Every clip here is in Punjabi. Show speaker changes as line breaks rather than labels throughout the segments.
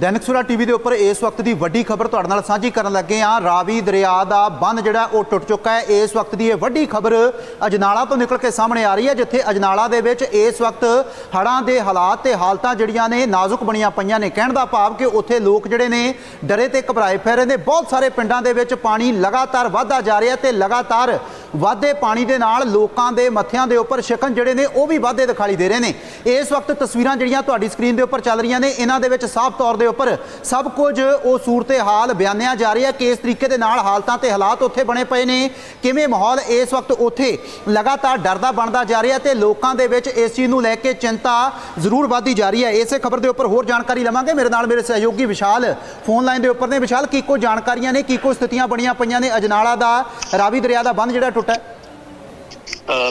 ਦੈਨਿਕ ਸੂਰਾ ਟੀਵੀ ਦੇ ਉੱਪਰ ਇਸ ਵਕਤ ਦੀ ਵੱਡੀ ਖਬਰ ਤੁਹਾਡੇ ਨਾਲ ਸਾਂਝੀ ਕਰਨ ਲੱਗੇ ਆ ਰਾਵੀ ਦਰਿਆ ਦਾ ਬੰਨ ਜਿਹੜਾ ਉਹ ਟੁੱਟ ਚੁੱਕਾ ਹੈ। ਇਸ ਵਕਤ ਦੀ ਇਹ ਵੱਡੀ ਖਬਰ ਅਜਨਾਲਾ ਤੋਂ ਨਿਕਲ ਕੇ ਸਾਹਮਣੇ ਆ ਰਹੀ ਹੈ, ਜਿੱਥੇ ਅਜਨਾਲਾ ਦੇ ਵਿੱਚ ਇਸ ਵਕਤ ਹੜ੍ਹਾਂ ਦੇ ਹਾਲਾਤ ਤੇ ਹਾਲਤਾਂ ਜਿਹੜੀਆਂ ਨੇ ਨਾਜ਼ੁਕ ਬਣੀਆਂ ਪਈਆਂ ਨੇ। ਕਹਿਣ ਦਾ ਭਾਵ ਕਿ ਉੱਥੇ ਲੋਕ ਜਿਹੜੇ ਨੇ ਡਰੇ ਤੇ ਘਬਰਾਏ ਫਿਰ ਰਹੇ ਨੇ। ਬਹੁਤ ਸਾਰੇ ਪਿੰਡਾਂ ਦੇ ਵਿੱਚ ਪਾਣੀ ਲਗਾਤਾਰ ਵਧਦਾ ਜਾ ਰਿਹਾ ਤੇ ਲਗਾਤਾਰ ਵਾਧੇ ਪਾਣੀ ਦੇ ਨਾਲ ਲੋਕਾਂ ਦੇ ਮੱਥਿਆਂ ਦੇ ਉੱਪਰ ਸ਼ਿਕਨ ਜਿਹੜੇ ਨੇ ਉਹ ਵੀ ਵਾਧੇ ਦਿਖਾਈ ਦੇ ਰਹੇ ਨੇ। ਇਸ ਵਕਤ ਤਸਵੀਰਾਂ ਜਿਹੜੀਆਂ ਤੁਹਾਡੀ ਸਕਰੀਨ ਦੇ ਉੱਪਰ ਚੱਲ ਰਹੀਆਂ ਨੇ, ਇਹਨਾਂ ਦੇ ਵਿੱਚ ਸਾਫ਼ ਤੌਰ ਦੇ ਉੱਪਰ ਸਭ ਕੁਝ ਉਹ ਸੂਰਤੇ ਹਾਲ ਬਿਆਨਿਆ ਜਾ ਰਹੀ ਕਿ ਇਸ ਤਰੀਕੇ ਦੇ ਨਾਲ ਹਾਲਤਾਂ ਤੇ ਹਾਲਾਤ ਉੱਥੇ ਬਣੇ ਪਏ ਨੇ। ਕਿਵੇਂ ਮਾਹੌਲ ਇਸ ਵਕਤ ਉੱਥੇ ਲਗਾਤਾਰ ਡਰ ਦਾ ਬਣਦਾ ਜਾ ਰਿਹਾ ਤੇ ਲੋਕਾਂ ਦੇ ਵਿੱਚ ਇਸ ਚੀਜ਼ ਨੂੰ ਲੈ ਕੇ ਚਿੰਤਾ ਜ਼ਰੂਰ ਵਧਦੀ ਜਾ ਰਹੀ ਹੈ। ਇਸੇ ਖਬਰ ਦੇ ਉੱਪਰ ਹੋਰ ਜਾਣਕਾਰੀ ਲਵਾਂਗੇ। ਮੇਰੇ ਨਾਲ ਮੇਰੇ ਸਹਿਯੋਗੀ ਵਿਸ਼ਾਲ ਫੋਨ ਲਾਈਨ ਦੇ ਉੱਪਰ ਨੇ। ਵਿਸ਼ਾਲ, ਕੀ ਕੋ ਜਾਣਕਾਰੀਆਂ ਨੇ? ਕੀ ਕੋ ਸਥਿਤੀਆਂ ਬਣੀਆਂ ਪਈਆਂ ਨੇ? ਅਜਨਾਲਾ ਦਾ ਰਾਵੀ ਦਰਿਆ ਦਾ ਬੰਦ ਜਿਹੜਾ ਟੁੱਟਾ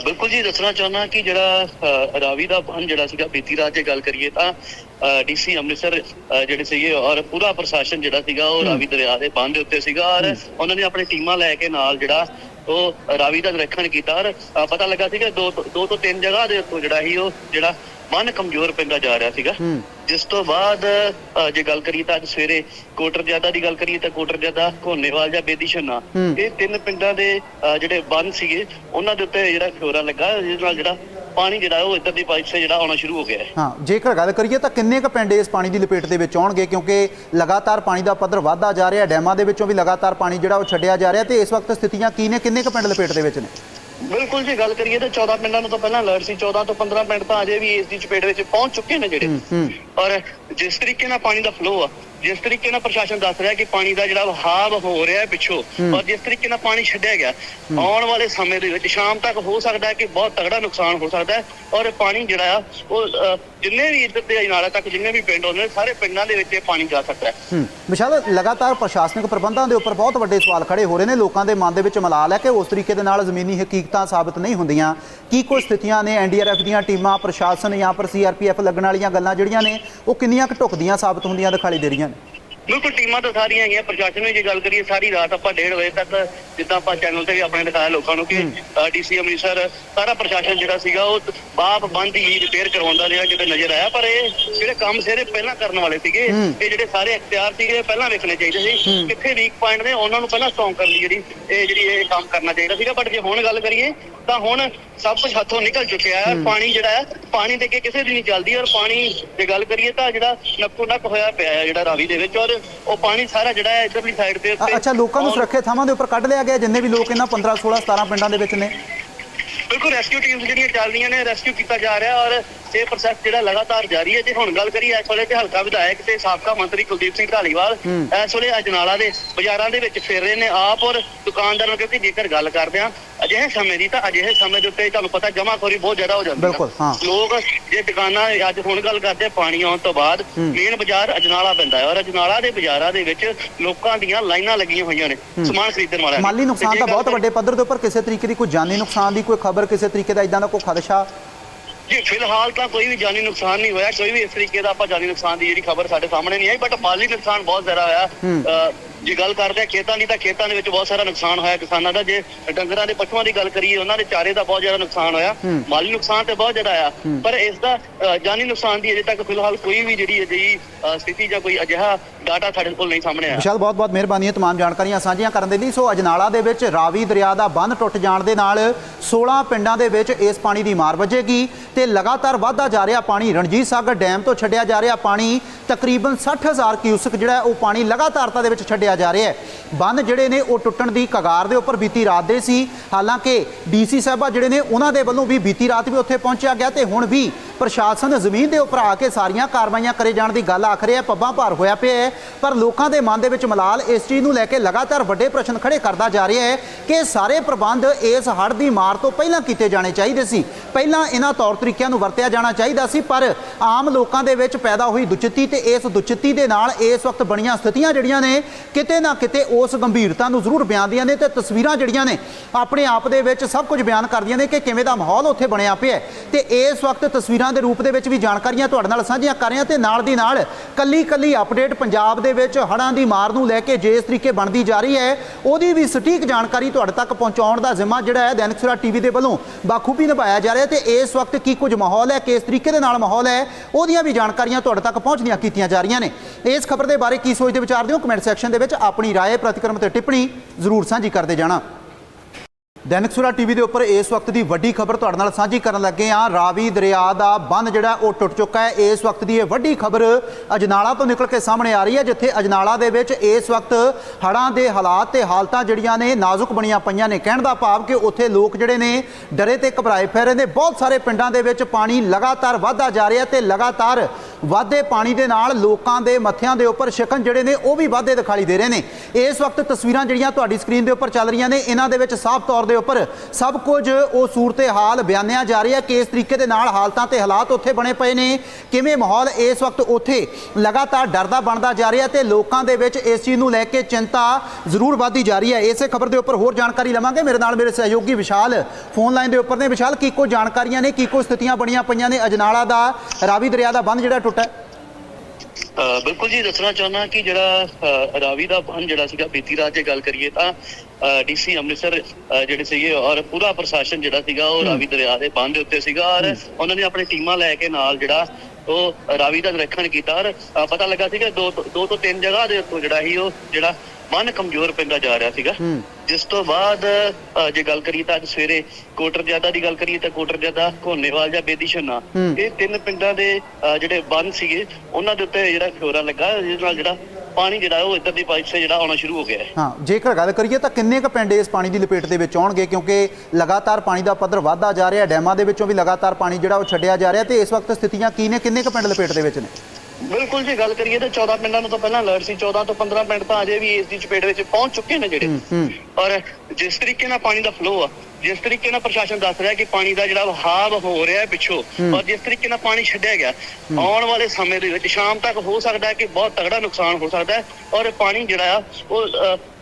ਬਿਲਕੁਲ ਜੀ ਦੱਸਣਾ ਚਾਹੁੰਦਾ ਕਿ ਜਿਹੜਾ ਰਾਵੀ ਦਾ ਬੰਨ ਜਿਹੜਾ ਸੀਗਾ ਬੀਤੀ ਰਾਤ ਜੇ ਗੱਲ ਕਰੀਏ ਤਾਂ ਡੀਸੀ ਅੰਮ੍ਰਿਤਸਰ ਜਿਹੜੇ ਸੀਗੇ ਔਰ ਪੂਰਾ ਪ੍ਰਸ਼ਾਸਨ ਜਿਹੜਾ ਸੀਗਾ ਉਹ ਰਾਵੀ ਦਰਿਆ ਦੇ ਬੰਨ ਦੇ ਉੱਤੇ ਸੀਗਾ ਔਰ ਉਹਨਾਂ ਨੇ ਆਪਣੇ ਟੀਮਾਂ ਲੈ ਕੇ ਨਾਲ ਜਿਹੜਾ ਉਹ ਰਾਵੀ ਦਾ ਨਿਰੀਖਣ ਕੀਤਾ ਔਰ ਪਤਾ ਲੱਗਾ ਸੀਗਾ ਦੋ ਤੋਂ- ਦੋ ਤੋਂ ਤਿੰਨ ਜਗ੍ਹਾ ਦੇ ਉੱਤੋਂ ਜਿਹੜਾ ਸੀ ਉਹ ਜਿਹੜਾ ਬੰਨ ਕਮਜ਼ੋਰ ਪੈਂਦਾ ਜਾ ਰਿਹਾ ਸੀਗਾ।
ਹੂੰ।
ਜਿਸ ਤੋਂ ਬਾਅਦ ਜੇ ਗੱਲ ਕਰੀਏ ਤਾਂ ਅੱਜ ਸਵੇਰੇ ਕੋਟਰ ਜ਼ਿਆਦਾ ਦੀ ਗੱਲ ਕਰੀਏ ਤਾਂ ਕੋਟਰ ਜ਼ਿਆਦਾ ਘੋਨੇਵਾਲ ਜਾਂ ਬੇਦੀ
ਹੂੰ।
ਇਹ ਤਿੰਨ ਪਿੰਡਾਂ ਦੇ ਜਿਹੜੇ ਬੰਨ ਸੀਗੇ ਉਹਨਾਂ ਦੇ ਉੱਤੇ ਜਿਹੜਾ ਖੋਰਾ ਲੱਗਾ ਜਿਹਦੇ ਨਾਲ ਜਿਹੜਾ ਪਾਣੀ ਜਿਹੜਾ ਉਹ ਇੱਧਰ ਦੀ ਪਾਈਪ ਸੇ ਜਿਹੜਾ ਆਉਣਾ ਸ਼ੁਰੂ ਹੋ ਗਿਆ ਹੈ।
ਹਾਂ ਜੇਕਰ ਗੱਲ ਕਰੀਏ ਤਾਂ ਕਿੰਨੇ ਕੁ ਪਿੰਡ ਇਸ ਪਾਣੀ ਦੀ ਲਪੇਟ ਦੇ ਵਿੱਚ ਆਉਣਗੇ? ਕਿਉਂਕਿ ਲਗਾਤਾਰ ਪਾਣੀ ਦਾ ਪੱਧਰ ਵਧਦਾ ਜਾ ਰਿਹਾ ਡੈਮਾਂ ਦੇ ਵਿੱਚੋਂ ਵੀ ਲਗਾਤਾਰ ਪਾਣੀ ਜਿਹੜਾ ਉਹ ਛੱਡਿਆ ਜਾ ਰਿਹਾ ਤੇ ਇਸ ਵਕਤ ਸਥਿਤੀਆਂ ਕੀ ਨੇ? ਕਿੰਨੇ ਕੁ ਪਿੰਡ ਲਪੇਟ ਦੇ ਵਿੱਚ ਨੇ?
ਬਿਲਕੁਲ ਜੇ ਗੱਲ ਕਰੀਏ ਤਾਂ 14 ਪਿੰਡਾਂ ਨੂੰ ਤਾਂ ਪਹਿਲਾਂ ਅਲਰਟ ਸੀ 14 ਤੋਂ 15 ਪਿੰਡ ਤਾਂ ਅਜੇ ਵੀ ਇਸ ਦੀ ਚਪੇਟ ਵਿੱਚ ਪਹੁੰਚ ਚੁੱਕੇ ਨੇ ਜਿਹੜੇ। ਔਰ ਜਿਸ ਤਰੀਕੇ ਨਾਲ ਪਾਣੀ ਦਾ ਫਲੋ ਆ ਜਿਸ ਤਰੀਕੇ ਨਾਲ ਪ੍ਰਸ਼ਾਸਨ ਦੱਸ ਰਿਹਾ ਕਿ ਪਾਣੀ ਦਾ ਜਿਹੜਾ ਵਹਾਅ ਹੋ ਰਿਹਾ ਹੈ ਪਿੱਛੋਂ ਔਰ ਜਿਸ ਤਰੀਕੇ ਨਾਲ ਪਾਣੀ ਛੱਡਿਆ ਗਿਆ ਆਉਣ ਵਾਲੇ ਸਮੇਂ ਦੇ ਵਿੱਚ ਸ਼ਾਮ ਤੱਕ ਹੋ ਸਕਦਾ ਹੈ ਕਿ ਬਹੁਤ ਤਗੜਾ ਨੁਕਸਾਨ ਹੋ ਸਕਦਾ ਹੈ ਔਰ ਪਾਣੀ ਜਿਹੜਾ ਆ ਉਹ ਜਿੰਨੇ ਵੀ ਇੱਧਰ ਦੇ ਨਾਲਾ ਤੱਕ ਜਿੰਨੇ ਵੀ ਪਿੰਡ ਹੁੰਦੇ ਸਾਰੇ ਪਿੰਡਾਂ ਦੇ ਵਿੱਚ ਇਹ ਪਾਣੀ ਜਾ ਸਕਦਾ ਹੈ।
ਵਿਸ਼ਾਲ ਲਗਾਤਾਰ ਪ੍ਰਸ਼ਾਸਨਿਕ ਪ੍ਰਬੰਧਾਂ ਦੇ ਉੱਪਰ ਬਹੁਤ ਵੱਡੇ ਸਵਾਲ ਖੜੇ ਹੋ ਰਹੇ ਨੇ। ਲੋਕਾਂ ਦੇ ਮਨ ਦੇ ਵਿੱਚ ਮਲਾਲ ਹੈ ਕਿ ਉਸ ਤਰੀਕੇ ਦੇ ਨਾਲ ਜ਼ਮੀਨੀ ਹਕੀਕਤਾਂ ਸਾਬਤ ਨਹੀਂ ਹੁੰਦੀਆਂ। ਕੀ ਕੁਝ ਸਥਿਤੀਆਂ ਨੇ ਐਨਡੀਆਰਐਫ ਦੀਆਂ ਟੀਮਾਂ ਪ੍ਰਸ਼ਾਸਨ ਜਾਂ ਪਰ ਸੀਆਰਪੀਐਫ ਲੱਗਣ ਵਾਲੀਆਂ ਗੱਲਾਂ ਜਿਹੜੀਆਂ ਨੇ ਉਹ ਕਿੰਨੀਆਂ ਕੁ ਢੁਕਦੀਆਂ ਸਾਬਤ ਹੁੰਦੀਆਂ ਦਿਖਾਈ ਦੇ ਰਹੀਆਂ ਨੇ?
ਬਿਲਕੁਲ ਟੀਮਾਂ ਤਾਂ ਸਾਰੀਆਂ ਹੈਗੀਆਂ ਪ੍ਰਸ਼ਾਸਨ ਵੀ ਜੇ ਗੱਲ ਕਰੀਏ ਸਾਰੀ ਰਾਤ ਆਪਾਂ 1:30 ਵਜੇ ਤੱਕ ਜਿੱਦਾਂ ਆਪਾਂ ਚੈਨਲ ਤੇ ਵੀ ਆਪਣੇ ਦਿਖਾਇਆ ਲੋਕਾਂ ਨੂੰ ਕਿ ਡੀਸੀ ਅੰਮ੍ਰਿਤਸਰ ਸਾਰਾ ਪ੍ਰਸ਼ਾਸਨ ਜਿਹੜਾ ਸੀਗਾ ਉਹ ਬਾਪ ਬੰਦ ਹੀ ਰਿਪੇਅਰ ਕਰਵਾਉਂਦਾ ਰਿਹਾ ਕਿਤੇ ਨਜ਼ਰ ਆਇਆ ਪਰ ਇਹ ਜਿਹੜੇ ਕੰਮ ਸਿਰੇ ਪਹਿਲਾਂ ਕਰਨ ਵਾਲੇ ਸੀਗੇ ਇਹ ਜਿਹੜੇ ਸਾਰੇ ਇਖਤਿਆਰ ਸੀਗੇ ਪਹਿਲਾਂ ਵੇਖਣੇ ਚਾਹੀਦੇ ਸੀ ਕਿੱਥੇ ਵੀਕ ਪੁਆਇੰਟ ਨੇ ਉਹਨਾਂ ਨੂੰ ਪਹਿਲਾਂ ਸਟਰੋਂਗ ਕਰਨ ਦੀ ਜਿਹੜੀ ਇਹ ਜਿਹੜੀ ਇਹ ਕੰਮ ਕਰਨਾ ਚਾਹੀਦਾ ਸੀਗਾ। ਬਟ ਜੇ ਹੁਣ ਗੱਲ ਕਰੀਏ ਤਾਂ ਹੁਣ ਸਭ ਕੁਝ ਹੱਥੋਂ ਨਿਕਲ ਚੁੱਕਿਆ ਹੈ ਪਾਣੀ ਜਿਹੜਾ ਹੈ ਪਾਣੀ ਦੇ ਕੇ ਕਿਸੇ ਦੀ ਨਹੀਂ ਚੱਲਦੀ। ਔਰ ਪਾਣੀ ਜੇ ਗੱਲ ਕਰੀਏ ਤਾਂ ਜਿਹੜਾ ਨੱਕੋ ਨੱਕ ਹੋਇਆ ਪਿਆ ਹੈ ਜਿਹੜਾ ਰਾਵੀ ਦੇ ਵਿੱਚ ਔਰ ਉਹ ਪਾਣੀ ਸਾਰਾ ਜਿਹੜਾ ਹੈ ਇਧਰਲੀ ਸਾਈਡ ਦੇ ਉੱਤੇ
ਅੱਛਾ ਲੋਕਾਂ ਨੂੰ ਸੁਰੱਖਿਅਤ ਥਾਵਾਂ ਦੇ ਉੱਪਰ ਕੱਢ ਲਿਆ ਗਿਆ ਜਿੰਨੇ ਵੀ ਲੋਕ ਇਹਨਾਂ 15 16 17 ਪਿੰਡਾਂ ਦੇ ਵਿੱਚ ਨੇ।
ਬਿਲਕੁਲ ਰੈਸਕਿਊ ਟੀਮਸ ਜਿਹੜੀਆਂ ਚੱਲਦੀਆਂ ਨੇ ਰੈਸਕਿਊ ਕੀਤਾ ਜਾ ਰਿਹਾ ਔਰ ਇਹ ਪ੍ਰੋਸੈਸ ਜਿਹੜਾ ਲਗਾਤਾਰ ਜਾਰੀ ਹੈ। ਜੇ ਹੁਣ ਗੱਲ ਕਰੀਏ ਇਸ ਵੇਲੇ ਤੇ ਹਲਕਾ ਵਿਧਾਇਕ ਤੇ ਸਾਬਕਾ ਮੰਤਰੀ ਕੁਲਦੀਪ ਸਿੰਘ ਢਾਲੀਵਾਲ ਇਸ ਵੇਲੇ ਅਜਨਾਲਾ ਦੇ ਬਾਜ਼ਾਰਾਂ ਦੇ ਵਿੱਚ ਫਿਰ ਰਹੇ ਨੇ ਆਪ ਔਰ ਦੁਕਾਨਦਾਰਾਂ ਨੂੰ ਕਿਉਂਕਿ ਜੇਕਰ ਗੱਲ ਕਰਦੇ ਆ ਅਜਿਹੇ ਸਮੇਂ ਦੀ ਤਾਂ ਅਜਿਹੇ ਸਮੇਂ ਦੇ ਉੱਤੇ ਤੁਹਾਨੂੰ ਪਤਾ ਜਮਾਖੋਰੀ ਬਹੁਤ ਜ਼ਿਆਦਾ ਹੋ ਜਾਂਦੀ
ਹਾਂ।
ਲੋਕ ਜੇ ਦੁਕਾਨਾਂ ਅੱਜ ਹੁਣ ਗੱਲ ਕਰਦੇ ਪਾਣੀ ਆਉਣ ਤੋਂ ਬਾਅਦ ਮੇਨ ਬਾਜ਼ਾਰ ਅਜਨਾਲਾ ਪੈਂਦਾ ਹੈ ਔਰ ਅਜਨਾਲਾ ਦੇ ਬਾਜ਼ਾਰਾਂ ਦੇ ਵਿੱਚ ਲੋਕਾਂ ਦੀਆਂ ਲਾਈਨਾਂ ਲੱਗੀਆਂ ਹੋਈਆਂ ਨੇ ਸਮਾਨ ਖਰੀਦਣ ਦੀਆਂ।
ਮਾਲੀ ਨੁਕਸਾਨ ਤਾਂ ਬਹੁਤ ਵੱਡੇ ਪੱਧਰ ਦੇ ਉੱਪਰ ਕਿਸੇ ਤਰੀਕੇ ਦੀ ਕੋਈ ਜਾਨੀ ਨੁਕਸਾਨ ਦੀ ਕੋਈ ਖਬਰ ਕਿਸੇ ਤਰੀਕੇ ਦਾ ਇਦਾਂ ਦਾ ਕੋਈ ਖਦਸ਼ਾ?
ਜੀ ਫਿਲਹਾਲ ਤਾਂ ਕੋਈ ਵੀ ਜਾਨੀ ਨੁਕਸਾਨ ਨਹੀਂ ਹੋਇਆ। ਕੋਈ ਵੀ ਇਸ ਤਰੀਕੇ ਦਾ ਆਪਾਂ ਜਾਨੀ ਨੁਕਸਾਨ ਦੀ ਜਿਹੜੀ ਖਬਰ ਸਾਡੇ ਸਾਹਮਣੇ ਨਹੀਂ ਆਈ ਬਟ ਮਾਲੀ ਨੁਕਸਾਨ ਬਹੁਤ ਜ਼ਿਆਦਾ ਹੋਇਆ। ਜੇ ਗੱਲ ਕਰਦੇ ਆ ਖੇਤਾਂ ਦੀ ਤਾਂ ਖੇਤਾਂ ਦੇ ਵਿੱਚ ਬਹੁਤ ਸਾਰਾ ਨੁਕਸਾਨ ਹੋਇਆ ਕਿਸਾਨਾਂ ਦਾ ਜੇ ਡੰਗਰਾਂ ਦੇ ਪਸ਼ੂਆਂ ਦੀ ਗੱਲ ਕਰੀਏ ਉਹਨਾਂ ਦੇ ਚਾਰੇ ਦਾ ਬਹੁਤ ਜ਼ਿਆਦਾ ਨੁਕਸਾਨ ਹੋਇਆ ਮਾਲੀ ਨੁਕਸਾਨ ਤੇ ਬਹੁਤ ਜ਼ਿਆਦਾ ਆ ਪਰ ਇਸ ਦਾ ਅ, ਜਾਨੀ ਨੁਕਸਾਨ ਦੀ ਅਜੇ ਤੱਕ ਫਿਲਹਾਲ ਕੋਈ ਵੀ ਜਿਹੜੀ ਅਜਿਹੀ ਅ, ਸਥਿਤੀ ਜਾਂ ਕੋਈ ਅਜਿਹਾ ਡਾਟਾ ਸਾਡੇ ਕੋਲ ਨਹੀਂ ਸਾਹਮਣੇ ਆਇਆ
ਵਿਸ਼ਾਲ ਬਹੁਤ ਬਹੁਤ ਮਿਹਰਬਾਨੀ ਹੈ तमाम ਜਾਣਕਾਰੀਆਂ ਸਾਂਝੀਆਂ ਕਰਨ ਦੇ ਲਈ ਸੋ ਅਜਨਾਲਾ ਦੇ ਵਿੱਚ ਰਾਵੀ ਦਰਿਆ ਦਾ ਬੰਨ ਟੁੱਟ ਜਾਣ ਦੇ ਨਾਲ 16 ਪਿੰਡਾਂ ਦੇ ਵਿੱਚ ਇਸ ਪਾਣੀ ਦੀ ਮਾਰ ਵੱਜੇਗੀ ਤੇ ਲਗਾਤਾਰ ਵਧਦਾ ਜਾ ਰਿਹਾ ਪਾਣੀ ਰਣਜੀਤ ਸਾਗਰ ਡੈਮ ਤੋਂ ਛੱਡਿਆ ਜਾ ਰਿਹਾ ਪਾਣੀ ਤਕਰੀਬਨ 60000 ਕਿਊਸਕ ਜਿਹੜਾ ਹੈ ਉਹ ਪਾਣੀ ਲਗਾਤਾਰਤਾ ਦੇ ਵਿੱਚ ਛੱਡਿਆ ਜਾ ਰਿਹਾ ਹੈ। ਬੰਨ ਜਿਹੜੇ ਨੇ ਉਹ ਟੁੱਟਣ ਦੀ ਕਗਾਰ ਦੇ ਉੱਪਰ ਬੀਤੀ ਰਾਤ ਦੇ ਸੀ। ਹਾਲਾਂਕਿ ਡੀਸੀ ਸਾਹਿਬਾ ਜਿਹੜੇ ਨੇ ਉਹਨਾਂ ਦੇ ਵੱਲੋਂ ਵੀ ਬੀਤੀ ਰਾਤ ਵੀ ਉੱਥੇ ਪਹੁੰਚਿਆ ਗਿਆ ਤੇ ਹੁਣ ਵੀ ਪ੍ਰਸ਼ਾਸਨ ਜ਼ਮੀਨ ਦੇ ਉੱਪਰ ਆ ਕੇ ਸਾਰੀਆਂ ਕਾਰਵਾਈਆਂ ਕਰੇ ਜਾਣ ਦੀ ਗੱਲ ਆਖ ਰਿਹਾ ਪੱਬਾਂ ਭਾਰ ਹੋਇਆ ਪਿਆ ਹੈ। ਪਰ ਲੋਕਾਂ ਦੇ ਮਨ ਦੇ ਵਿੱਚ ਮਲਾਲ ਇਸ ਚੀਜ਼ ਨੂੰ ਲੈ ਕੇ ਲਗਾਤਾਰ ਵੱਡੇ ਪ੍ਰਸ਼ਨ ਖੜੇ ਕਰਦਾ ਜਾ ਰਿਹਾ ਹੈ ਕਿ ਸਾਰੇ ਪ੍ਰਬੰਧ ਇਸ ਹੜ੍ਹ ਦੀ ਮਾਰ ਤੋਂ ਪਹਿਲਾਂ ਕੀਤੇ ਜਾਣੇ ਚਾਹੀਦੇ ਸੀ। ਪਹਿਲਾਂ ਇਹਨਾਂ ਤੌਰ ਤਰੀਕਿਆਂ ਨੂੰ ਵਰਤਿਆ ਜਾਣਾ ਚਾਹੀਦਾ ਸੀ, ਪਰ ਆਮ ਲੋਕਾਂ ਦੇ ਵਿੱਚ ਪੈਦਾ ਹੋਈ ਦੁਚਿੱਤੀ ਤੇ ਇਸ ਦੁਚਿੱਤੀ ਦੇ ਨਾਲ ਇਸ ਵਕਤ ਬਣੀਆਂ ਸਥਿਤੀਆਂ ਜਿਹੜੀਆਂ ਨੇ ਕਿਤੇ ਨਾ ਕਿਤੇ ਉਸ ਗੰਭੀਰਤਾ ਨੂੰ ਜ਼ਰੂਰ ਬਿਆਨਦੀਆਂ ਨੇ ਤੇ ਤਸਵੀਰਾਂ ਜਿਹੜੀਆਂ ਨੇ ਆਪਣੇ ਆਪ ਦੇ ਵਿੱਚ ਸਭ ਕੁਝ ਬਿਆਨ ਕਰਦੀਆਂ ਨੇ ਕਿ ਕਿਵੇਂ ਦਾ ਮਾਹੌਲ ਉੱਥੇ ਬਣਿਆ ਪਿਆ ਹੈ। ਤੇ ਇਸ ਵਕਤ ਤਸਵੀਰਾਂ ਦੇ ਰੂਪ ਦੇ ਵਿੱਚ ਵੀ ਜਾਣਕਾਰੀਆਂ ਤੁਹਾਡੇ ਨਾਲ ਸਾਂਝੀਆਂ ਕਰ ਰਹੇ ਹਾਂ ਤੇ ਨਾਲ ਦੀ ਨਾਲ ਕੱਲੀ ਕੱਲੀ ਅਪਡੇਟ ਪੰਜਾਬ ਦੇ ਵਿੱਚ ਹੜ੍ਹਾਂ ਦੀ ਮਾਰ ਨੂੰ ਲੈ ਕੇ ਜਿਸ ਤਰੀਕੇ ਬਣਦੀ ਜਾ ਰਹੀ ਹੈ, ਉਹਦੀ ਵੀ ਸਟੀਕ ਜਾਣਕਾਰੀ ਤੁਹਾਡੇ ਤੱਕ ਪਹੁੰਚਾਉਣ ਦਾ ਜ਼ਿੰਮਾ ਜਿਹੜਾ ਹੈ ਦੈਨਿਕ ਸਵੇਰਾ ਟੀਵੀ ਦੇ ਵੱਲੋਂ ਬਾਖੂਬੀ ਨਿਭਾਇਆ ਜਾ ਰਿਹਾ ਤੇ ਇਸ ਵਕਤ ਕੀ ਕੁਝ ਮਾਹੌਲ ਹੈ, ਕਿਸ ਤਰੀਕੇ ਦੇ ਨਾਲ ਮਾਹੌਲ ਹੈ, ਉਹਦੀਆਂ ਵੀ ਜਾਣਕਾਰੀਆਂ ਤੁਹਾਡੇ ਤੱਕ ਪਹੁੰਚਦੀਆਂ ਕੀਤੀਆਂ ਜਾ ਰਹੀਆਂ ਨੇ। ਇਸ ਖਬਰ ਦੇ ਬਾਰੇ ਕੀ ਸੋਚਦੇ ਵਿਚਾਰਦੇ ਹੋ ਕਮੈਂਟ ਸੈਕਸ਼ਨ ਦੇ ਵਿੱਚ ਆਪਣੀ رائے ਪ੍ਰਤੀਕਰਮ ਤੇ ਟਿੱਪਣੀ ਜ਼ਰੂਰ ਸਾਂਝੀ ਕਰਦੇ ਜਾਣਾ ਦੈਨਿਕ ਸਵੇਰਾ ਟੀਵੀ ਦੇ ਉੱਪਰ ਇਸ ਵਕਤ ਦੀ ਵੱਡੀ ਖਬਰ ਤੁਹਾਡੇ ਨਾਲ ਸਾਂਝੀ ਕਰਨ ਲੱਗੇ ਹਾਂ ਰਾਵੀ ਦਰਿਆ ਦਾ ਬੰਨ ਜਿਹੜਾ ਉਹ ਟੁੱਟ ਚੁੱਕਾ ਹੈ ਇਸ ਵਕਤ ਦੀ ਇਹ ਵੱਡੀ ਖਬਰ ਅਜਨਾਲਾ ਤੋਂ ਨਿਕਲ ਕੇ ਸਾਹਮਣੇ ਆ ਰਹੀ ਹੈ ਜਿੱਥੇ ਅਜਨਾਲਾ ਦੇ ਵਿੱਚ ਇਸ ਵਕਤ ਹੜ੍ਹਾਂ ਦੇ ਹਾਲਾਤ ਤੇ ਹਾਲਤਾਂ ਜਿਹੜੀਆਂ ਨੇ ਨਾਜ਼ੁਕ ਬਣੀਆਂ ਪਈਆਂ ਨੇ ਕਹਿਣ ਦਾ ਭਾਵ ਕਿ ਉੱਥੇ ਲੋਕ ਜਿਹੜੇ ਨੇ ਡਰੇ ਤੇ ਘਬਰਾਏ ਫਿਰ ਰਹੇ ਨੇ ਬਹੁਤ ਸਾਰੇ ਪਿੰਡਾਂ ਦੇ ਵਿੱਚ ਪਾਣੀ ਲਗਾਤਾਰ ਵਧਦਾ ਜਾ ਰਿਹਾ ਤੇ ਲਗਾਤਾਰ ਵਾਧੇ ਪਾਣੀ ਦੇ ਨਾਲ ਲੋਕਾਂ ਦੇ ਮੱਥਿਆਂ ਦੇ ਉੱਪਰ ਸ਼ਿਕਨ ਜਿਹੜੇ ਨੇ, ਉਹ ਵੀ ਵਾਧੇ ਦਿਖਾਈ ਦੇ ਰਹੇ ਨੇ। ਇਸ ਵਕਤ ਤਸਵੀਰਾਂ ਜਿਹੜੀਆਂ ਤੁਹਾਡੀ ਸਕਰੀਨ ਦੇ ਉੱਪਰ ਚੱਲ ਰਹੀਆਂ ਨੇ, ਇਹਨਾਂ ਦੇ ਵਿੱਚ ਸਾਫ਼ ਤੌਰ ਦੇ ਉੱਪਰ ਸਭ ਕੁਝ ਉਹ ਸੂਰਤੇ ਹਾਲ ਬਿਆਨਿਆ ਜਾ ਰਿਹਾ। ਹੈ ਕਿ ਇਸ ਤਰੀਕੇ ਦੇ ਨਾਲ ਹਾਲਤਾਂ ਤੇ ਹਾਲਾਤ ਉੱਥੇ ਬਣੇ ਪਏ ਨੇ, ਕਿਵੇਂ ਮਾਹੌਲ ਇਸ ਵਕਤ ਉੱਥੇ ਲਗਾਤਾਰ ਡਰਦਾ ਬਣਦਾ ਜਾ ਰਿਹਾ ਤੇ ਲੋਕਾਂ ਦੇ ਵਿੱਚ ਇਸ ਚੀਜ਼ ਨੂੰ ਲੈ ਕੇ ਚਿੰਤਾ ਜ਼ਰੂਰ ਵਧਦੀ ਜਾ ਰਹੀ ਹੈ। ਇਸੇ ਖਬਰ ਦੇ ਉੱਪਰ ਹੋਰ ਜਾਣਕਾਰੀ ਲਵਾਂਗੇ। ਮੇਰੇ ਨਾਲ ਮੇਰੇ ਸਹਿਯੋਗੀ ਵਿਸ਼ਾਲ ਫੋਨ ਲਾਈਨ ਦੇ ਉੱਪਰ ਨੇ। ਵਿਸ਼ਾਲ, ਕੀ ਕੋ ਜਾਣਕਾਰੀਆਂ ਨੇ? ਕੀ ਕੋ ਸਥਿਤੀਆਂ ਬਣੀਆਂ ਪਈਆਂ ਨੇ? ਅਜਨਾਲਾ ਦਾ ਰਾਵੀ ਦਰਿਆ ਦਾ ਬੰਦ ਜਿਹੜਾ ਟੁੱਟਾ ਹੈ?
ਬਿਲਕੁਲ ਜੀ ਦੱਸਣਾ ਚਾਹੁੰਦਾ ਕਿ ਜਿਹੜਾ ਰਾਵੀ ਦਾ ਬੰਨ ਜਿਹੜਾ ਸੀਗਾ ਬੀਤੀ ਰਾਤ ਜੇ ਗੱਲ ਕਰੀਏ ਤਾਂ ਡੀਸੀ ਅੰਮ੍ਰਿਤਸਰ ਜਿਹੜੇ ਸੀਗੇ ਔਰ ਪੂਰਾ ਪ੍ਰਸ਼ਾਸਨ ਜਿਹੜਾ ਸੀਗਾ ਉਹ ਰਾਵੀ ਦਰਿਆ ਦੇ ਬੰਨ ਦੇ ਉੱਤੇ ਸੀਗਾ ਔਰ ਉਹਨਾਂ ਨੇ ਆਪਣੀ ਟੀਮਾਂ ਲੈ ਕੇ ਨਾਲ ਜਿਹੜਾ ਉਹ ਰਾਵੀ ਦਾ ਨਿਰੀਖਣ ਕੀਤਾ ਔਰ ਪਤਾ ਲੱਗਾ ਸੀਗਾ ਦੋ ਤੋਂ- ਦੋ ਤੋਂ ਤਿੰਨ ਜਗ੍ਹਾ ਦੇ ਉੱਤੋਂ ਜਿਹੜਾ ਸੀ ਉਹ ਜਿਹੜਾ ਬੰਨ ਕਮਜ਼ੋਰ ਪੈਂਦਾ ਜਾ ਰਿਹਾ ਸੀਗਾ। ਜਿਸ ਤੋਂ ਬਾਅਦ ਜੇ ਗੱਲ ਕਰੀਏ ਤਾਂ ਅੱਜ ਸਵੇਰੇ ਕੋਟਰ ਜ਼ਿਆਦਾ ਦੀ ਗੱਲ ਕਰੀਏ ਤਾਂ ਕੋਟਰ ਜ਼ਿਆਦਾ ਘੋਨੇਵਾਲ ਜਾਂ ਬੇਦੀ
ਹੂੰ।
ਇਹ ਤਿੰਨ ਪਿੰਡਾਂ ਦੇ ਜਿਹੜੇ ਬੰਨ ਸੀਗੇ ਉਹਨਾਂ ਦੇ ਉੱਤੇ ਜਿਹੜਾ ਖੋਰਾ ਲੱਗਾ ਜਿਹਦੇ ਨਾਲ ਜਿਹੜਾ ਪਾਣੀ ਜਿਹੜਾ ਉਹ ਇੱਧਰ ਦੀ ਪਾਸੇ ਜਿਹੜਾ ਆਉਣਾ ਸ਼ੁਰੂ ਹੋ ਗਿਆ ਹੈ।
ਹਾਂ ਜੇਕਰ ਗੱਲ ਕਰੀਏ ਤਾਂ ਕਿੰਨੇ ਕੁ ਪਿੰਡ ਇਸ ਪਾਣੀ ਦੀ ਲਪੇਟ ਦੇ ਵਿੱਚ ਆਉਣਗੇ? ਕਿਉਂਕਿ ਲਗਾਤਾਰ ਪਾਣੀ ਦਾ ਪੱਧਰ ਵਧਦਾ ਜਾ ਰਿਹਾ ਡੈਮਾਂ ਦੇ ਵਿੱਚੋਂ ਵੀ ਲਗਾਤਾਰ ਪਾਣੀ ਜਿਹੜਾ ਉਹ ਛੱਡਿਆ ਜਾ ਰਿਹਾ ਤੇ ਇਸ ਵਕਤ ਸਥਿਤੀਆਂ ਕੀ ਨੇ? ਕਿੰਨੇ ਕੁ ਪਿੰਡ ਲਪੇਟ ਦੇ ਵਿੱਚ ਨੇ?
ਬਿਲਕੁਲ ਜੇ ਗੱਲ ਕਰੀਏ ਤਾਂ 14 ਪਿੰਡਾਂ ਨੂੰ ਤਾਂ ਪਹਿਲਾਂ ਅਲਰਟ ਸੀ 14 ਤੋਂ 15 ਪਿੰਡ ਤਾਂ ਅਜੇ ਵੀ ਇਸ ਦੀ ਚਪੇਟ ਵਿੱਚ ਪਹੁੰਚ ਚੁੱਕੇ ਨੇ ਜਿਹੜੇ। ਔਰ ਜਿਸ ਤਰੀਕੇ ਨਾਲ ਪਾਣੀ ਦਾ ਫਲੋ ਆ ਜਿਸ ਤਰੀਕੇ ਨਾਲ ਪ੍ਰਸ਼ਾਸਨ ਦੱਸ ਰਿਹਾ ਕਿ ਪਾਣੀ ਦਾ ਜਿਹੜਾ ਵਹਾਅ ਹੋ ਰਿਹਾ ਹੈ ਪਿੱਛੋਂ ਔਰ ਜਿਸ ਤਰੀਕੇ ਨਾਲ ਪਾਣੀ ਛੱਡਿਆ ਗਿਆ ਆਉਣ ਵਾਲੇ ਸਮੇਂ ਦੇ ਵਿੱਚ ਸ਼ਾਮ ਤੱਕ ਹੋ ਸਕਦਾ ਹੈ ਕਿ ਬਹੁਤ ਤਗੜਾ ਨੁਕਸਾਨ ਹੋ ਸਕਦਾ ਹੈ ਔਰ ਪਾਣੀ ਜਿਹੜਾ ਆ ਉਹ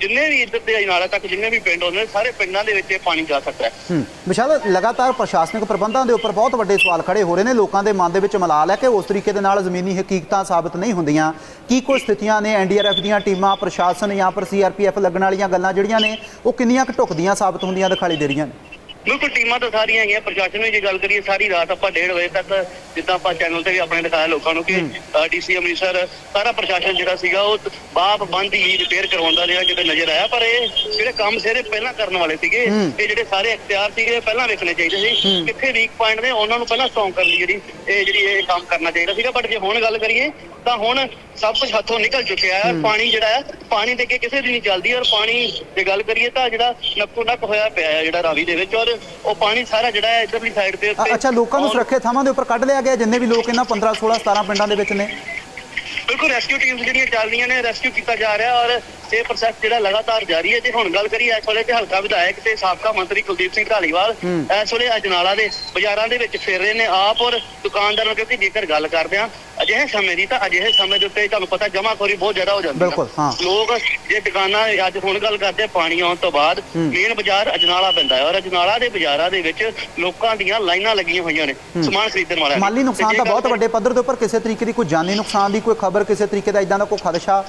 ਜਿੰਨੇ ਵੀ ਇੱਧਰ ਦੇ ਨਾਲਾ ਤੱਕ ਜਿੰਨੇ ਵੀ ਪਿੰਡ ਹੁੰਦੇ ਸਾਰੇ ਪਿੰਡਾਂ ਦੇ ਵਿੱਚ ਇਹ ਪਾਣੀ ਜਾ ਸਕਦਾ ਹੈ।
ਵਿਸ਼ਾਲ ਲਗਾਤਾਰ ਪ੍ਰਸ਼ਾਸਨਿਕ ਪ੍ਰਬੰਧਾਂ ਦੇ ਉੱਪਰ ਬਹੁਤ ਵੱਡੇ ਸਵਾਲ ਖੜੇ ਹੋ ਰਹੇ ਨੇ। ਲੋਕਾਂ ਦੇ ਮਨ ਦੇ ਵਿੱਚ ਮਲਾਲ ਹੈ ਕਿ ਉਸ ਤਰੀਕੇ ਦੇ ਨਾਲ ਜ਼ਮੀਨੀ ਹਕੀਕਤਾਂ ਸਾਬਤ ਨਹੀਂ ਹੁੰਦੀਆਂ। ਕੀ ਕੁਝ ਸਥਿਤੀਆਂ ਨੇ? ਐਨਡੀਆਰਐਫ ਦੀਆਂ ਟੀਮਾਂ ਪ੍ਰਸ਼ਾਸਨ ਜਾਂ ਪਰ ਸੀਆਰਪੀਐਫ ਲੱਗਣ ਵਾਲੀਆਂ ਗੱਲਾਂ ਜਿਹੜੀਆਂ ਨੇ ਉਹ ਕਿੰਨੀਆਂ ਕੁ ਢੁਕਦੀਆਂ ਸਾਬਤ ਹੁੰਦੀਆਂ ਦਿਖਾਈ ਦੇ ਰਹੀਆਂ ਨੇ
ਬਿਲਕੁਲ ਟੀਮਾਂ ਤਾਂ ਸਾਰੀਆਂ ਹੈਗੀਆਂ ਪ੍ਰਸ਼ਾਸਨ ਵੀ ਜੇ ਗੱਲ ਕਰੀਏ ਸਾਰੀ ਰਾਤ ਆਪਾਂ 1:30 ਵਜੇ ਤੱਕ ਜਿੱਦਾਂ ਆਪਾਂ ਚੈਨਲ ਤੇ ਵੀ ਆਪਣੇ ਦਿਖਾਇਆ ਲੋਕਾਂ ਨੂੰ ਕਿ ਡੀਸੀ ਅੰਮ੍ਰਿਤਸਰ ਸਾਰਾ ਪ੍ਰਸ਼ਾਸਨ ਜਿਹੜਾ ਸੀਗਾ ਉਹ ਬਾਪ ਬੰਦ ਹੀ ਰਿਪੇਅਰ ਕਰਵਾਉਂਦਾ ਰਿਹਾ ਕਿਤੇ ਨਜ਼ਰ ਆਇਆ ਪਰ ਇਹ ਜਿਹੜੇ ਕੰਮ ਸਿਰੇ ਪਹਿਲਾਂ ਕਰਨ ਵਾਲੇ ਸੀਗੇ ਇਹ ਜਿਹੜੇ ਸਾਰੇ ਇਖਤਿਆਰ ਸੀਗੇ ਪਹਿਲਾਂ ਵੇਖਣੇ ਚਾਹੀਦੇ ਸੀ ਕਿੱਥੇ ਵੀਕ ਪੁਆਇੰਟ ਨੇ ਉਹਨਾਂ ਨੂੰ ਪਹਿਲਾਂ ਸਟਰੋਂਗ ਕਰਨ ਦੀ ਜਿਹੜੀ ਇਹ ਜਿਹੜੀ ਇਹ ਕੰਮ ਕਰਨਾ ਚਾਹੀਦਾ ਸੀਗਾ। ਬਟ ਜੇ ਹੁਣ ਗੱਲ ਕਰੀਏ ਤਾਂ ਹੁਣ ਸਭ ਕੁਝ ਹੱਥੋਂ ਨਿਕਲ ਚੁੱਕਿਆ ਹੈ ਪਾਣੀ ਜਿਹੜਾ ਹੈ ਪਾਣੀ ਦੇ ਕੇ ਕਿਸੇ ਦੀ ਨਹੀਂ ਚੱਲਦੀ ਔਰ ਪਾਣੀ ਜੇ ਗੱਲ ਕਰੀਏ ਤਾਂ ਜਿਹੜਾ ਨੱਕੋ ਨੱਕ ਹੋਇਆ ਪਿਆ ਹੈ ਜਿਹੜਾ ਰਾਵੀ ਦੇ ਵਿੱਚ ਔਰ ਉਹ ਪਾਣੀ ਸਾਰਾ ਜਿਹੜਾ ਹੈ ਇਧਰਲੀ ਸਾਈਡ ਤੇ
ਅ- ਅੱਛਾ ਲੋਕਾਂ ਨੂੰ ਸੁਰੱਖਿਅਤ ਥਾਵਾਂ ਦੇ ਉੱਪਰ ਕੱਢ ਲਿਆ ਗਿਆ ਜਿੰਨੇ ਵੀ ਲੋਕ ਇਹਨਾਂ 15 16 17 ਪਿੰਡਾਂ ਦੇ ਵਿੱਚ ਨੇ?
ਬਿਲਕੁਲ ਰੈਸਕਿਊ ਟੀਮਸ ਜਿਹੜੀਆਂ ਚੱਲ ਰਹੀਆਂ ਨੇ ਰੈਸਕਿਊ ਕੀਤਾ ਜਾ ਰਿਹਾ ਔਰ ਇਹ ਪ੍ਰੋਸੈਸ ਜਿਹੜਾ ਲਗਾਤਾਰ ਜਾਰੀ ਹੈ ਜੇ। ਹੁਣ ਗੱਲ ਕਰੀਏ ਇਸ ਵੇਲੇ ਤੇ ਹਲਕਾ ਵਿਧਾਇਕ ਤੇ ਸਾਬਕਾ ਮੰਤਰੀ ਕੁਲਦੀਪ ਸਿੰਘ ਢਾਲੀਵਾਲ ਇਸ ਵੇਲੇ ਅਜਨਾਲਾ ਦੇ ਬਾਜ਼ਾਰਾਂ ਦੇ ਵਿੱਚ ਫਿਰ ਰਹੇ ਨੇ ਆਪ ਔਰ ਦੁਕਾਨਦਾਰਾਂ ਨੂੰ ਕਿਉਂਕਿ ਜੇਕਰ ਗੱਲ ਕਰਦੇ ਆ ਅਜਿਹੇ ਸਮੇਂ ਦੀ ਤਾਂ ਅਜਿਹੇ ਸਮੇਂ ਦੇ ਉੱਤੇ ਤੁਹਾਨੂੰ ਪਤਾ ਜਮਾਖੋਰੀ ਬਹੁਤ ਜ਼ਿਆਦਾ ਹੋ ਜਾਂਦੀ
ਹਾਂ।
ਲੋਕ ਜੇ ਦੁਕਾਨਾਂ ਅੱਜ ਹੁਣ ਗੱਲ ਕਰਦੇ ਪਾਣੀ ਆਉਣ ਤੋਂ ਬਾਅਦ ਮੇਨ ਬਾਜ਼ਾਰ ਅਜਨਾਲਾ ਪੈਂਦਾ ਹੈ ਔਰ ਅਜਨਾਲਾ ਦੇ ਬਾਜ਼ਾਰਾਂ ਦੇ ਵਿੱਚ ਲੋਕਾਂ ਦੀਆਂ ਲਾਈਨਾਂ ਲੱਗੀਆਂ ਹੋਈਆਂ ਨੇ ਸਮਾਨ ਖਰੀਦਣ ਵਾਲਿਆਂ।
ਮਾਲੀ ਨੁਕਸਾਨ ਤਾਂ ਬਹੁਤ ਵੱਡੇ ਪੱਧਰ ਦੇ ਉੱਪਰ ਕਿਸੇ ਤਰੀਕੇ ਦੀ ਕੋਈ ਜਾਨੀ ਨੁਕਸਾਨ ਦੀ ਕੋਈ ਖਬਰ ਕਿਸੇ ਤਰੀਕੇ ਦਾ ਇਦਾਂ ਦਾ ਕੋਈ ਖਦਸ਼ਾ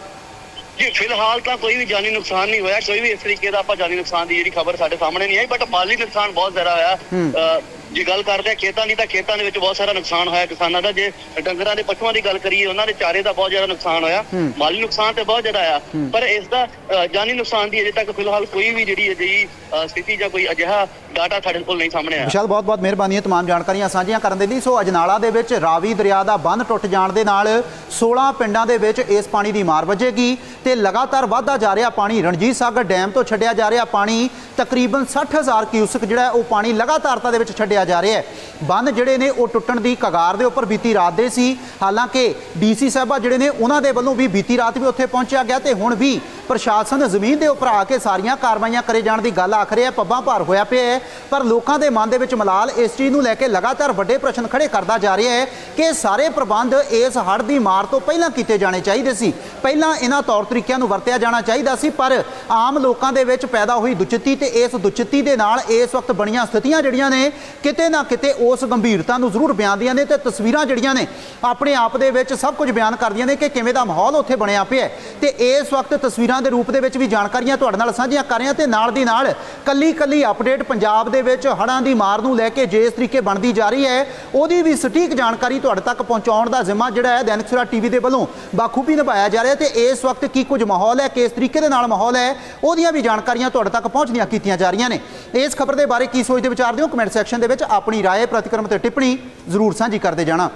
ਜੀ ਫਿਲਹਾਲ ਤਾਂ ਕੋਈ ਵੀ ਜਾਨੀ ਨੁਕਸਾਨ ਨਹੀਂ ਹੋਇਆ। ਕੋਈ ਵੀ ਇਸ ਤਰੀਕੇ ਦਾ ਆਪਾਂ ਜਾਨੀ ਨੁਕਸਾਨ ਦੀ ਜਿਹੜੀ ਖਬਰ ਸਾਡੇ ਸਾਹਮਣੇ ਨਹੀਂ ਆਈ ਬਟ ਮਾਲੀ ਨੁਕਸਾਨ ਬਹੁਤ ਜ਼ਿਆਦਾ ਹੋਇਆ। ਜੇ ਗੱਲ ਕਰਦੇ ਆ ਖੇਤਾਂ ਦੀ ਤਾਂ ਖੇਤਾਂ ਦੇ ਵਿੱਚ ਬਹੁਤ ਸਾਰਾ ਨੁਕਸਾਨ ਹੋਇਆ ਕਿਸਾਨਾਂ ਦਾ ਜੇ ਡੰਗਰਾਂ ਦੇ ਪਸ਼ੂਆਂ ਦੀ ਗੱਲ ਕਰੀਏ ਉਹਨਾਂ ਦੇ ਚਾਰੇ ਦਾ ਬਹੁਤ ਜ਼ਿਆਦਾ ਨੁਕਸਾਨ ਹੋਇਆ ਮਾਲੀ ਨੁਕਸਾਨ ਤੇ ਬਹੁਤ ਜ਼ਿਆਦਾ ਆਇਆ ਪਰ ਇਸ ਦਾ ਅਹ, ਜਾਨੀ ਨੁਕਸਾਨ ਦੀ ਅਜੇ ਤੱਕ ਫਿਲਹਾਲ ਕੋਈ ਵੀ ਜਿਹੜੀ ਅਜਿਹੀ ਅਹ, ਸਥਿਤੀ ਜਾਂ ਕੋਈ ਅਜਿਹਾ ਡਾਟਾ ਸਾਡੇ ਕੋਲ ਨਹੀਂ ਸਾਹਮਣੇ ਆਇਆ
ਵਿਸ਼ਾਲ ਬਹੁਤ ਬਹੁਤ ਮਿਹਰਬਾਨੀ ਹੈ तमाम ਜਾਣਕਾਰੀਆਂ ਸਾਂਝੀਆਂ ਕਰਨ ਦੇ ਲਈ ਸੋ ਅਜਨਾਲਾ ਦੇ ਵਿੱਚ ਰਾਵੀ ਦਰਿਆ ਦਾ ਬੰਨ ਟੁੱਟ ਜਾਣ ਦੇ ਨਾਲ 16 ਪਿੰਡਾਂ ਦੇ ਵਿੱਚ ਇਸ ਪਾਣੀ ਦੀ ਮਾਰ ਵੱਜੇਗੀ ਤੇ ਲਗਾਤਾਰ ਵਧਦਾ ਜਾ ਰਿਹਾ ਪਾਣੀ ਰਣਜੀਤ ਸਾਗਰ ਡੈਮ ਤੋਂ ਛੱਡਿਆ ਜਾ ਰਿਹਾ ਪਾਣੀ ਤਕਰੀਬਨ 60000 ਕਿਊਸਕ ਜਿਹੜਾ ਹੈ ਉਹ ਪਾਣੀ ਲਗਾਤਾਰਤਾ ਦੇ ਵਿੱਚ ਛੱਡਿਆ ਜਾ ਰਿਹਾ ਹੈ। ਬੰਨ ਜਿਹੜੇ ਨੇ ਉਹ ਟੁੱਟਣ ਦੀ ਕਗਾਰ ਦੇ ਉੱਪਰ ਬੀਤੀ ਰਾਤ ਦੇ ਸੀ। ਹਾਲਾਂਕਿ ਡੀਸੀ ਸਾਹਿਬਾ ਜਿਹੜੇ ਨੇ ਉਹਨਾਂ ਦੇ ਵੱਲੋਂ ਵੀ ਬੀਤੀ ਰਾਤ ਵੀ ਉੱਥੇ ਪਹੁੰਚਿਆ ਗਿਆ ਤੇ ਹੁਣ ਵੀ ਪ੍ਰਸ਼ਾਸਨ ਜ਼ਮੀਨ ਦੇ ਉੱਪਰ ਆ ਕੇ ਸਾਰੀਆਂ ਕਾਰਵਾਈਆਂ ਕਰੇ ਜਾਣ ਦੀ ਗੱਲ ਆਖ ਰਿਹਾ, ਪੱਬਾਂ ਭਾਰ ਹੋਇਆ ਪਿਆ ਹੈ। ਪਰ ਲੋਕਾਂ ਦੇ ਮਨ ਦੇ ਵਿੱਚ ਮਲਾਲ ਇਸ ਚੀਜ਼ ਨੂੰ ਲੈ ਕੇ ਲਗਾਤਾਰ ਵੱਡੇ ਪ੍ਰਸ਼ਨ ਖੜੇ ਕਰਦਾ ਜਾ ਰਿਹਾ ਹੈ ਕਿ ਸਾਰੇ ਪ੍ਰਬੰਧ ਇਸ ਹੜ੍ਹ ਦੀ ਮਾਰ ਤੋਂ ਪਹਿਲਾਂ ਕੀਤੇ ਜਾਣੇ ਚਾਹੀਦੇ ਸੀ। ਪਹਿਲਾਂ ਇਹਨਾਂ ਤੌਰ ਤਰੀਕਿਆਂ ਨੂੰ ਵਰਤਿਆ ਜਾਣਾ ਚਾਹੀਦਾ ਸੀ, ਪਰ ਆਮ ਲੋਕਾਂ ਦੇ ਵਿੱਚ ਪੈਦਾ ਹੋਈ ਦੁਚਿੱਤੀ ਤੇ ਇਸ ਦੁਚਿੱਤੀ ਦੇ ਨਾਲ ਇਸ ਵਕਤ ਬਣੀਆਂ ਸਥਿਤੀਆਂ ਜਿਹੜੀਆਂ ਨੇ, ਕਿਤੇ ਨਾ ਕਿਤੇ ਉਸ ਗੰਭੀਰਤਾ ਨੂੰ ਜ਼ਰੂਰ ਬਿਆਨਦੀਆਂ ਨੇ ਤੇ ਤਸਵੀਰਾਂ ਜਿਹੜੀਆਂ ਨੇ, ਆਪਣੇ ਆਪ ਦੇ ਵਿੱਚ ਸਭ ਕੁਝ ਬਿਆਨ ਕਰਦੀਆਂ ਨੇ ਕਿ ਕਿਵੇਂ ਦਾ ਮਾਹੌਲ ਉੱਥੇ ਬਣਿਆ ਪਿਆ ਹੈ। ਤੇ ਇਸ ਵਕਤ ਤਸਵੀਰਾਂ ਦੇ ਰੂਪ ਦੇ ਵਿੱਚ ਵੀ ਜਾਣਕਾਰੀਆਂ ਤੁਹਾਡੇ ਨਾਲ ਸਾਂਝੀਆਂ ਕਰ ਰਹੇ ਹਾਂ ਤੇ ਨਾਲ ਦੀ ਨਾਲ ਕੱਲੀ ਕੱਲੀ ਅਪਡੇਟ ਪੰਜਾਬ ਦੇ ਵਿੱਚ ਹੜ੍ਹਾਂ ਦੀ ਮਾਰ ਨੂੰ ਲੈ ਕੇ ਜਿਸ ਤਰੀਕੇ ਬਣਦੀ ਜਾ ਰਹੀ ਹੈ, ਉਹਦੀ ਵੀ ਸਟੀਕ ਜਾਣਕਾਰੀ ਤੁਹਾਡੇ ਤੱਕ ਪਹੁੰਚਾਉਣ ਦਾ ਜ਼ਿੰਮਾ ਜਿਹੜਾ ਹੈ ਦੈਨਿਕ ਸਵੇਰਾ ਟੀਵੀ ਦੇ ਵੱਲੋਂ ਬਾਖੂਬੀ ਨਿਭਾਇਆ ਜਾ ਰਿਹਾ ਤੇ ਇਸ ਵਕਤ ਕੀ ਕੁਝ ਮਾਹੌਲ ਹੈ, ਕਿਸ ਤਰੀਕੇ ਦੇ ਨਾਲ ਮਾਹੌਲ ਹੈ, ਉਹਦੀਆਂ ਵੀ ਜਾਣਕਾਰੀਆਂ ਤੁਹਾਡੇ ਤੱਕ ਪਹੁੰਚਦੀਆਂ ਕੀਤੀਆਂ ਜਾ ਰਹੀਆਂ ਨੇ। ਇਸ ਖਬਰ ਦੇ ਬਾਰੇ ਕੀ ਸੋਚਦੇ ਵਿਚਾਰਦੇ ਹੋ ਕਮੈਂਟ ਸੈਕਸ਼ਨ ਦੇ ਵਿੱਚ ਆਪਣੀ ਰਾਏ, ਪ੍ਰਤੀਕਰਮ ਤੇ ਟਿੱਪਣੀ ਜ਼ਰੂਰ ਸਾਂਝੀ ਕਰਦੇ ਜਾਣਾ।